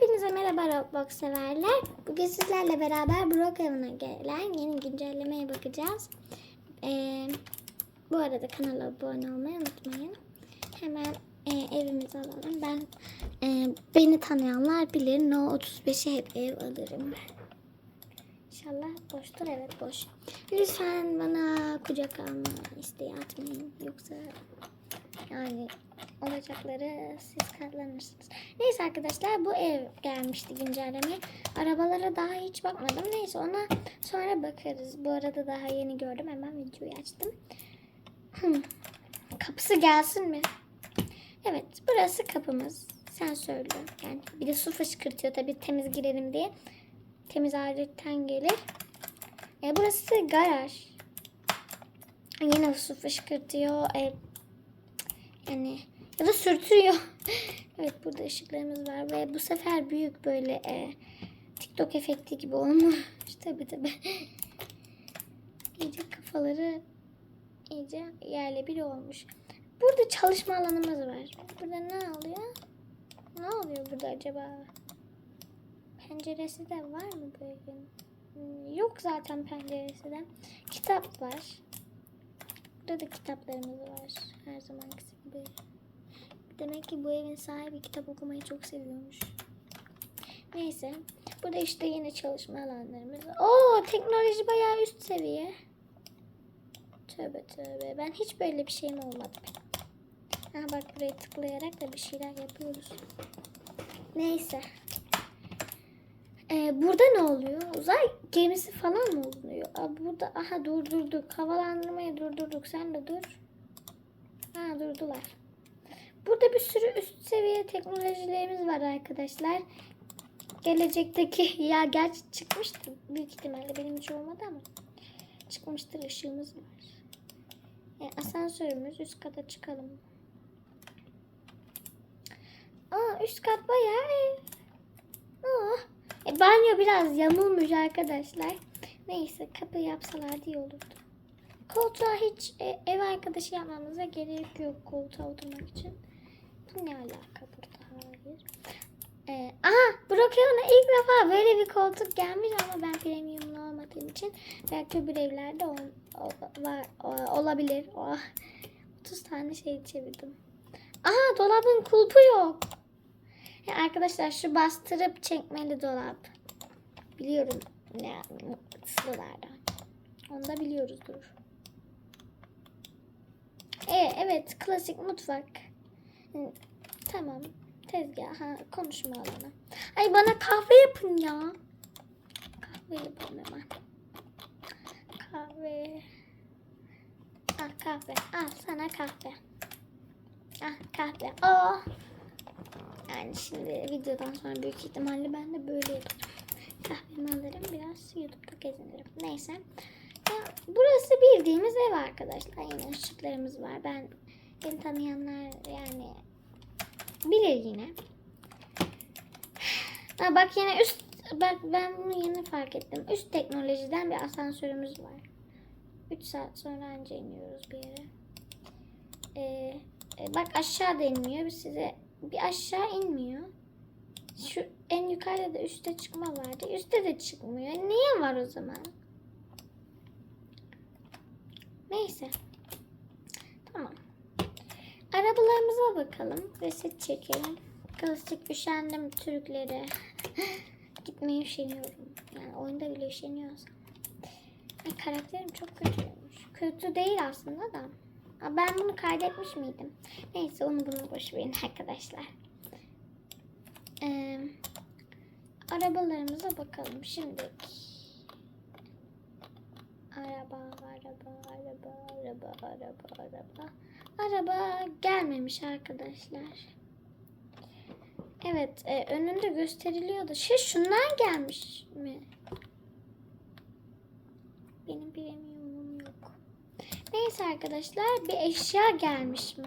Hepinize merhaba Roblox severler. Bugün sizlerle beraber Brookhaven'a gelen yeni güncellemeye bakacağız. Ee, bu arada kanala abone olmayı unutmayın. Hemen e, evimizi alalım. Ben e, beni tanıyanlar bilir. No 35'e hep ev alırım ben. İnşallah boştur. Evet boş. Lütfen bana kucak alma isteği atmayın. Yoksa yani olacakları siz katlanırsınız. Neyse arkadaşlar bu ev gelmişti güncellemeye. Arabalara daha hiç bakmadım. Neyse ona sonra bakarız. Bu arada daha yeni gördüm. Hemen videoyu açtım. Hmm. Kapısı gelsin mi? Evet burası kapımız. Sen söyle. Yani bir de su fışkırtıyor tabii temiz girelim diye. Temiz aletten gelir. E, burası garaj. Yine su fışkırtıyor. E, yani ya da sürtüyor. evet burada ışıklarımız var ve bu sefer büyük böyle e, TikTok efekti gibi olmuş. tabi tabi. iyice kafaları iyice yerle bir olmuş. Burada çalışma alanımız var. Burada ne oluyor? Ne oluyor burada acaba? Penceresi de var mı evin? Hmm, Yok zaten penceresi de. Kitap var. Burada da kitaplarımız var. Her zamankisi gibi. Demek ki bu evin sahibi kitap okumayı çok seviyormuş. Neyse. Burada işte yine çalışma alanlarımız. Oo teknoloji bayağı üst seviye. Tövbe tövbe. Ben hiç böyle bir şeyim olmadı. Ha bak buraya tıklayarak da bir şeyler yapıyoruz. Neyse. Ee, burada ne oluyor? Uzay gemisi falan mı oluyor? Aa, burada aha durdurduk. Havalandırmayı durdurduk. Sen de dur. Ha durdular. Burada bir sürü üst seviye teknolojilerimiz var arkadaşlar. Gelecekteki ya gerçi çıkmıştır. Büyük ihtimalle benim hiç olmadı ama çıkmıştır ışığımız var. Yani asansörümüz üst kata çıkalım. Aa üst kat bayağı ev. Aa, e, banyo biraz yamulmuş arkadaşlar. Neyse kapı yapsalar iyi olurdu. Koltuğa hiç e, ev arkadaşı yapmamıza gerek yok koltuğa oturmak için. Bu ne alaka burada? Hayır. Ee, aha Brookhaven'a ilk defa böyle bir koltuk gelmiş ama ben premiumlu olmadığım için belki öbür evlerde ol, ol- var, olabilir. Oh, 30 tane şey çevirdim. Aha dolabın kulpu yok. Ya arkadaşlar şu bastırıp çekmeli dolap. Biliyorum ne mıknatıslılardan. Onu da biliyoruzdur. E, evet klasik mutfak. Tamam. Tezgah. Ha, konuşma alanı. Ay bana kahve yapın ya. Kahve yapalım hemen. Kahve. Al kahve. Al sana kahve. Ah kahve. Oh. Yani şimdi videodan sonra büyük ihtimalle ben de böyle yaparım. Kahvemi alırım biraz YouTube'da gezinirim. Neyse. Ya, burası bildiğimiz ev arkadaşlar. Yine ışıklarımız var. Ben beni tanıyanlar yani bilir yine. Ha, bak yine üst bak ben bunu yeni fark ettim. Üst teknolojiden bir asansörümüz var. 3 saat sonra anca iniyoruz bir yere. Ee, e, bak aşağı inmiyor. Biz size bir aşağı inmiyor. Şu en yukarıda da üstte çıkma vardı. Üstte de çıkmıyor. Niye var o zaman? Neyse. Arabalarımıza bakalım. Reset çekelim. Klasik üşendim Türklere. Gitmeye üşeniyorum. Yani oyunda bile üşeniyorsam. Ay karakterim çok kötüymüş. Kötü değil aslında da. Aa, Ben bunu kaydetmiş miydim? Neyse onu bunu boş verin arkadaşlar. Ee, arabalarımıza bakalım şimdi. Araba, araba, araba, araba, araba, araba. Araba gelmemiş arkadaşlar. Evet, e, önünde gösteriliyordu. Şey şunlar gelmiş mi? Benim premiumum yok. Neyse arkadaşlar, bir eşya gelmiş mi?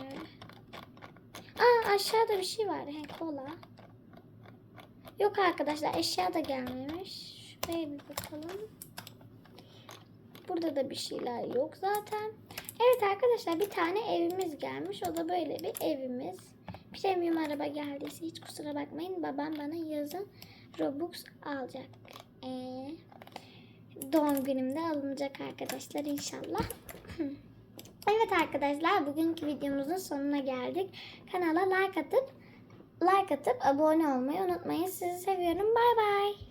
Aa aşağıda bir şey var. He, kola. Yok arkadaşlar, eşya da gelmemiş. Şuraya bir bakalım. Burada da bir şeyler yok zaten. Evet arkadaşlar bir tane evimiz gelmiş. O da böyle bir evimiz. Premium araba geldiyse hiç kusura bakmayın. Babam bana yazın Robux alacak. Ee, doğum günümde alınacak arkadaşlar inşallah. evet arkadaşlar bugünkü videomuzun sonuna geldik. Kanala like atıp like atıp abone olmayı unutmayın. Sizi seviyorum. Bay bay.